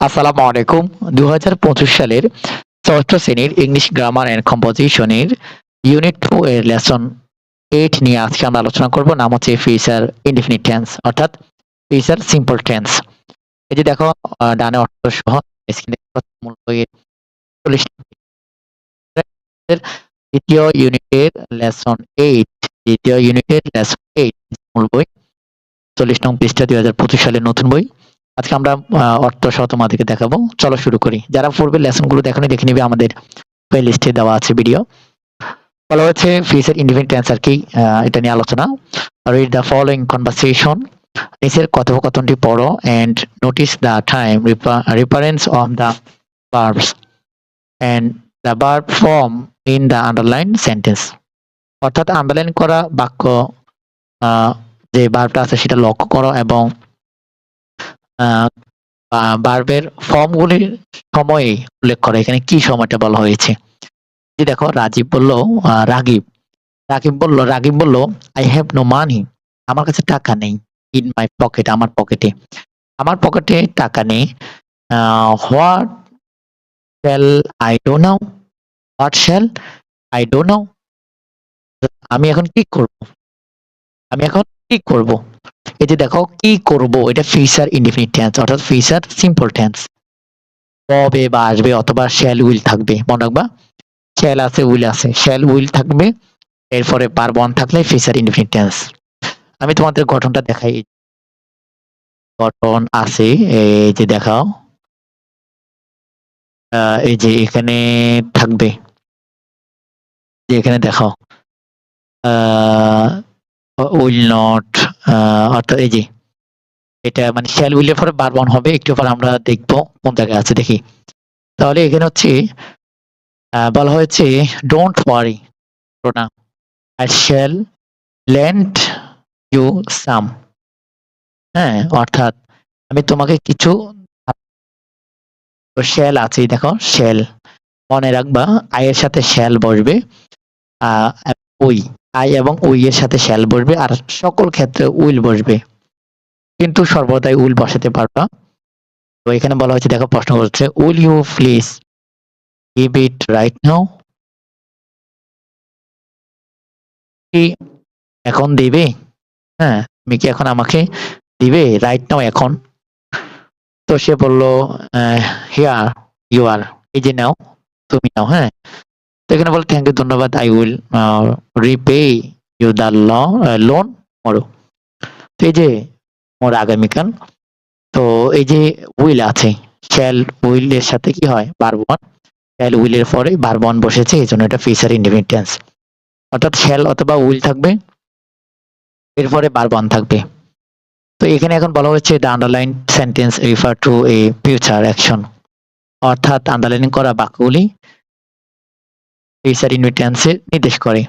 আসসালামু আলাইকুম। দু হাজার পঁচিশ সালের ষষ্ঠ শ্রেণির ইংলিশ গ্রামার অ্যান্ড কম্পোজিশনের ইউনিট টু এর লেসন এইট নিয়ে আজকে আমরা আলোচনা করব। নাম হচ্ছে ফিচার ইনডিফিনিট টেন্স অর্থাৎ ফিচার সিম্পল টেন্স এই যে দেখো ডানে অর্থ সহ দ্বিতীয় ইউনিটের লেসন এইট দ্বিতীয় ইউনিটের লেসন এইট মূল বই, চল্লিশ নং পৃষ্ঠা দুই হাজার পঁচিশ সালের নতুন বই। আজকে আমরা অর্থ সহ তোমাদেরকে দেখাবো। চলো শুরু করি। যারা পূর্বে লেসনগুলো দেখেনি দেখে নিবে আমাদের প্লে লিস্টে দেওয়া আছে ভিডিও বলা হচ্ছে ফিচার ইন্ডিপেন্ডেন্ট অ্যান্সার কি এটা নিয়ে আলোচনা। রিড দ্য ফলোইং কনভারসেশন নিচের কথোপকথনটি পড়ো and notice the time reference of the verbs and the verb form in the underline sentence অর্থাৎ আন্ডারলাইন করা বাক্য যে ভার্বটা আছে সেটা লক্ষ্য করো এবং বার্বের ফর্মগুলির সময়ে উল্লেখ করে। এখানে কি সময়টা বলা হয়েছে? দেখো, রাজীব বলল রাগিব। রাগিব বলল রাগিব বলল আই হ্যাভ নো মানি আমার কাছে টাকা নেই। ইন মাই পকেট আমার পকেটে আমার পকেটে টাকা নেই। What shall I do now what shall I do now আমি এখন কি করব? আমি এখন কি করব? এই যে দেখো, কি করব? এটা ফিচার ইনডিফিনিট টেন্স অর্থাৎ ফিচার সিম্পল টেন্স কবে বা আসবে অথবা শ্যাল উইল থাকবে, মনে রাখবা? শ্যাল আছে উইল আছে। শ্যাল উইল থাকবে, এরপরে পার বন থাকলে ফিচার ইনডিফিনিট টেন্স আমি তোমাদের গঠনটা দেখাই। গঠন আছে, এই যে দেখাও। এই যে এখানে থাকবে। এখানে দেখাও। উইল নট অর্থাৎ এই যে এটা মানে শ্যাল উইলের পরে বার বন হবে, একটু পর আমরা দেখব কোন জায়গায় আছে, দেখি। তাহলে এখানে হচ্ছে বলা হয়েছে ডোন্ট ওয়ারি না I shall lend you some হ্যাঁ অর্থাৎ আমি তোমাকে কিছু শ্যাল আছে দেখো শ্যাল মনে রাখবা আয়ের সাথে শ্যাল বসবে ওই। আই এবং ওই এর সাথে শ্যাল বসবে আর সকল ক্ষেত্রে উইল বসবে। কিন্তু সর্বদাই উইল বসাতে পারবা তো এখানে বলা হয়েছে, দেখো প্রশ্ন করছে, will you please give it right now? কি এখন দিবে? হ্যাঁ তুমি কি এখন আমাকে দিবে? রাইট নাও এখন। তো সে বলল হিয়ার ইউ আর এই যে নাও, তুমি নাও হ্যাঁ। তো এখানে বলে থ্যাংক ইউ ধন্যবাদ I will repay you the loan morrow তো এই যে মোর আগামীকাল, তো এই যে উইল আছে শ্যাল উইল এর সাথে কি হয়? বারবন শ্যাল উইল এর পরে বারবন বসেছে, এই জন্য এটা ফিচার ইন্ডিপেন্ডেন্স অর্থাৎ শ্যাল অথবা উইল থাকবে, এরপরে বারবন থাকবে। তো এখানে এখন বলা হচ্ছে the underlined sentences refer to a future action অর্থাৎ আন্ডারলাইন করা বাক্যগুলি ফিচার ইনভিটেন্সে নির্দেশ করে।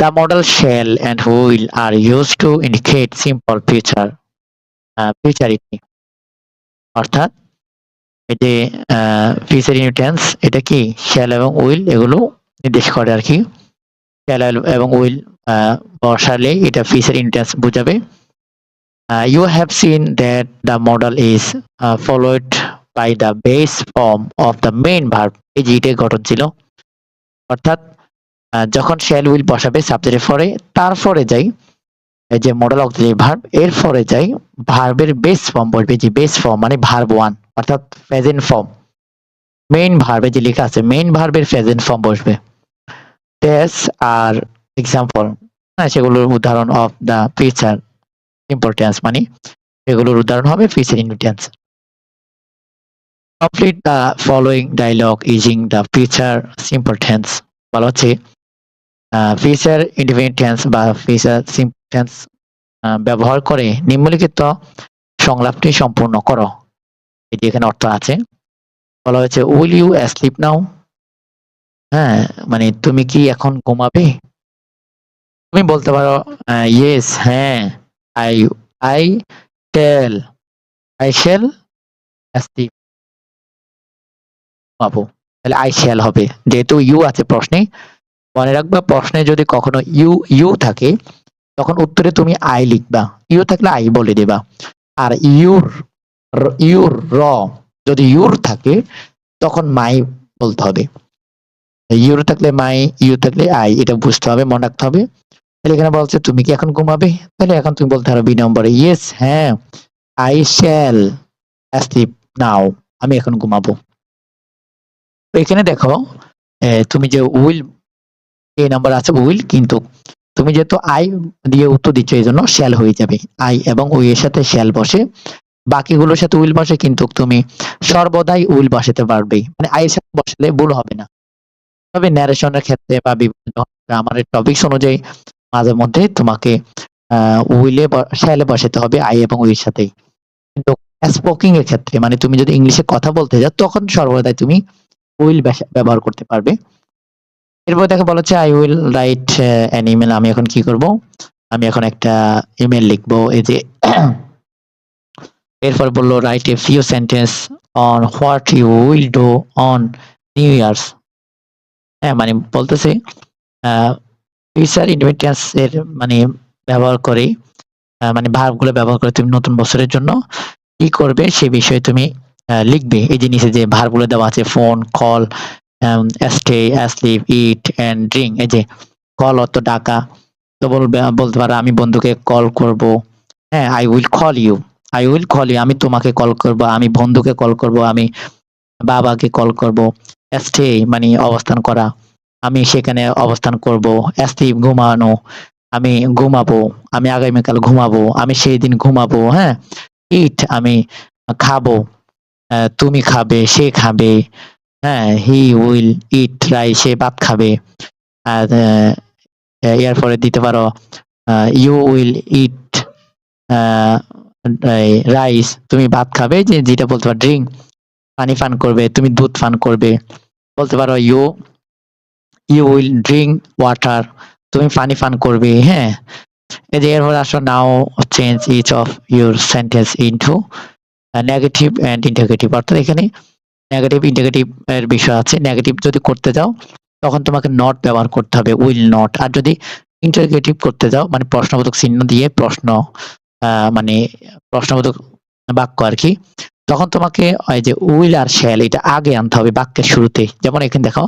The modal shall and will are use to indicate simple future futurity অর্থাৎ, এই যে ফিচার ইনভিটেন্স এটা কি? শেল এবং উইল এগুলো নির্দেশ করে আর কি। শেল এবং উইল বসালে এটা ফিচার ইনভিটেন্স বোঝাবে। You have seen that the modal is followed by the base form of the main verb এই যে এটাই গঠন ছিল। অর্থাৎ যখন শ্যাল উইল বসাবে সাবজেক্টের পরে, তারপরে যাই, এই যে মডেল অক্সিলারি ভার্ব এর পরে যাই ভার্বের বেস ফর্ম বলবে যে বেস ফর্ম মানে ভার্ব ওয়ান অর্থাৎ প্রেজেন্ট ফর্ম মেইন ভার্বে যে লেখা আছে মেইন ভার্বের প্রেজেন্ট ফর্ম বসবে। টেস আর এক্সাম্পল হ্যাঁ সেগুলোর উদাহরণ অফ দ্য ফিচার ইম্পর্টেন্স মানে সেগুলোর উদাহরণ হবে future indefinite complete the following dialogue using the future simple tense বলা হচ্ছে ফিচার ইন্ডিপেন্ডেন্ট টেন্স বা ফিচার সিম্পল টেন্স ব্যবহার করে নিম্নলিখিত সংলাপটি সম্পূর্ণ করো। যে এখানে অর্থ আছে। বলা হয়েছে উইল ইউ স্লিপ নাও হ্যাঁ মানে তুমি কি এখন ঘুমাবে? তুমি বলতে পারো ইয়েস হ্যাঁ I I tell I shall sleep পাবো। তাহলে আই শ্যাল হবে। যেহেতু ইউ আছে প্রশ্নে, মনে রাখবা প্রশ্নে যদি কখনো ইউ ইউ থাকে, তখন উত্তরে তুমি আই লিখবা। ইউ থাকলে আই বলে দেবা। আর ইউর ইউর র যদি ইউর থাকে, তখন মাই বলতে হবে। ইউর থাকলে মাই ইউ থাকলে আই এটা বুঝতে হবে, মনে রাখতে হবে। তাহলে এখানে বলছে, তুমি কি এখন ঘুমাবে? তাহলে এখন তুমি বলতে পারো বি নম্বরে। ইয়েস হ্যাঁ আই শ্যাল নাও আমি এখন ঘুমাবো। এখানে দেখো তুমি যে উইল এই নাম্বার আছে উইল কিন্তু তুমি যেহেতু আই দিয়ে উত্তর দিচ্ছ, এই জন্য শ্যাল হয়ে যাবে। আই এবং উই এর সাথে শ্যাল বসে। বাকিগুলোর সাথে উইল বসে, কিন্তু তুমি সর্বদাই উইল বসাতে পারবে। মানে আই এর সাথে বসলে ভুল হবে না। তবে ন্যারেশনের ক্ষেত্রে বা বিভিন্ন গ্রামারের টপিকস অনুযায়ী মাঝে মধ্যে তোমাকে উইলে শ্যালে বসাতে হবে আই এবং উইল সাথেই। কিন্তু স্পোকিং এর ক্ষেত্রে মানে তুমি যদি ইংলিশে কথা বলতে যাও, তখন সর্বদাই তুমি উইল ব্যবহার করতে পারবে। এরপর দেখে বলা হচ্ছে I will write an email আমি এখন কি করব? আমি এখন একটা ইমেল লিখব। এই যে, এরপর বলল write a few sentences on what you will do on New Year's হ্যাঁ মানে বলতেছে ফিউচার ইন্ডিপেন্ডেন্স এর মানে ব্যবহার করে মানে ভার্বগুলো ব্যবহার করে তুমি নতুন বছরের জন্য কি করবে সে বিষয়ে তুমি লিখবে এই যে নিচে যে ভার্বগুলো দেওয়া আছে phone call stay sleep eat and drink এই যে কল অত ডাকা, তো বলবে বলতে পারো আমি বন্ধুকে কল করব। হ্যাঁ I will call you I will call you আমি তোমাকে কল করব, আমি বন্ধুকে কল করব, আমি বাবাকে কল করব। স্টে মানে অবস্থান করা। আমি সেখানে অবস্থান করব। স্লিপ ঘুমানো। আমি ঘুমাবো, আমি আগামীকাল ঘুমাবো, আমি সেই দিন ঘুমাবো হ্যাঁ। ইট আমি খাব। তুমি খাবে সে খাবে হ্যাঁ হি উইল ইট রাই সে ভাত খাবে। আর আহ, এর পরে দিতে পারো ইউ উইল ইট রাইস তুমি ভাত খাবে যে যেটা বলতে পারো ড্রিঙ্ক পানি পান করবে তুমি দুধ পান করবে। বলতে পারো you you will drink water তুমি পানি পান করবে হ্যাঁ। এই যে এরপর আসো now change each of your sentences into negative and interrogative অর্থাৎ এখানে নেগেটিভ ইন্টারগেটিভ এর বিষয় আছে। নেগেটিভ যদি করতে যাও, তখন তোমাকে নট ব্যবহার করতে হবে উইল নট আর যদি ইন্টারগেটিভ করতে যাও মানে প্রশ্নবোধক চিহ্ন দিয়ে প্রশ্ন মানে প্রশ্নবোধক বাক্য আর কি, তখন তোমাকে ওই যে উইল আর শ্যাল এটা আগে আনতে হবে বাক্যের শুরুতে। যেমন এখানে দেখো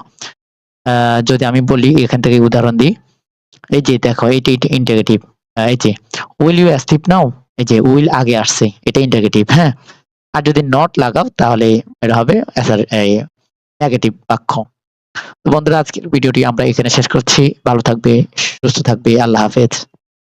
যদি আমি বলি, এখান থেকে উদাহরণ দিই। এই যে দেখো, এটা ইন্টারগেটিভ এই যে উইল ইউ স্লিপ নাও এই যে উইল আগে আসছে, এটা ইন্টারগেটিভ হ্যাঁ? আর যদি নট লাগাও, তাহলে এটা হবে নেগেটিভ বাক্য। বন্ধুরা, আজকের ভিডিওটি আমরা এখানে শেষ করছি। ভালো থাকবে, সুস্থ থাকবে। আল্লাহ হাফেজ।